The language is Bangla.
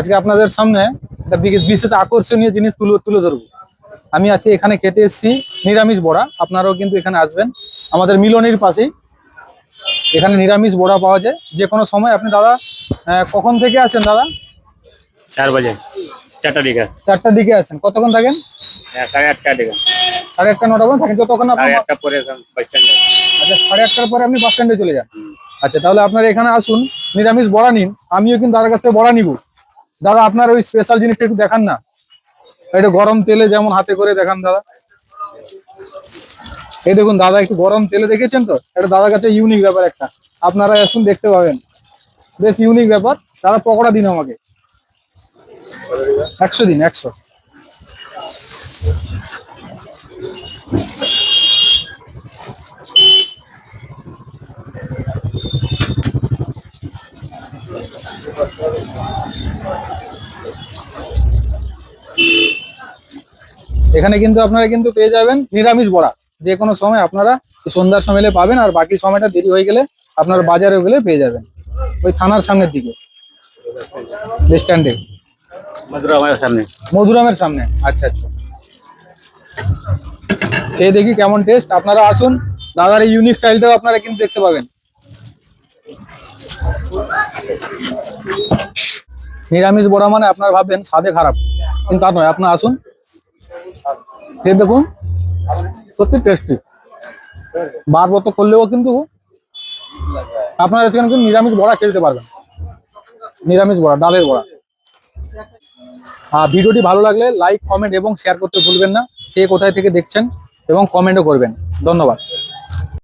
আজকে আপনাদের সামনে একটা বিশেষ আকর্ষণীয় জিনিস তুলে তুলে ধরবো। আমি আজকে এখানে খেতে এসেছি নিরামিষ বড়া। আপনারাও কিন্তু এখানে আসবেন। আমাদের মিলনের পাশেই এখানে নিরামিষ বড়া পাওয়া যায়। যে কোনো সময় আপনি দাদা কখন থেকে আছেন দাদা? চার বাজে। চারটার দিকে। চারটার দিকে আছেন। কতক্ষণ থাকেন? হ্যাঁ, সাড়ে আটটা দিকে। সাড়ে আটটা নটা পর্যন্ত থাকেন। যতক্ষণ আচ্ছা সাড়ে আটটার পরে আপনি বাস স্ট্যান্ডে চলে যান। আচ্ছা তাহলে আপনারা এখানে আসুন নিরামিষ বড়া নিন। আমিও কিন্তু তার কাছ থেকে বড়া নিব। দাদা, আপনার ওই স্পেশাল জিনিসটা একটু দেখান না। এটা গরম তেলে যেমন হাতে করে দেখান দাদা। এই দেখুন দাদা, একটু গরম তেলে দেখেছেন তো? এটা দাদার কাছে ইউনিক ব্যাপার একটা। আপনারা আসুন, দেখতে পাবেন। বেশ ইউনিক ব্যাপার। দাদা, পকোড়া দিন আমাকে। একশো দিন, একশো। এখানে কিন্তু আপনারা কিন্তু পেয়ে যাবেন নিরামিষ বড়া। যে কোনো সময় আপনারা সন্ধ্যার সময় পাবেন আর বাকি সময়টা দেরি হয়ে গেলে আপনার বাজারে গেলে পেয়ে যাবেন। ওই থানার সামনের দিকে। স্ট্যান্ডে মধুরামের সামনে। মধুরামের সামনে। আচ্ছা আচ্ছা। সে দেখি কেমন টেস্ট আপনারা আসুন দাদার এই ইউনিক স্টাইলটাও আপনারা কিন্তু দেখতে পাবেন। নিরামিষ বড়া মানে আপনারা ভাববেন স্বাদে খারাপ, কিন্তু তা নয়, আপনারা আসুন। খেয়ে দেখুন, সত্যি টেস্টি বারবার তো করলেও কিন্তু আপনারা সেখানে কিন্তু নিরামিষ বড়া খেলতে পারবেন। নিরামিষ বড়া, ডালের বড়া। আর ভিডিওটি ভালো লাগলে লাইক কমেন্ট এবং শেয়ার করতে ভুলবেন না। কে কোথায় থেকে দেখছেন এবং কমেন্টও করবেন। ধন্যবাদ।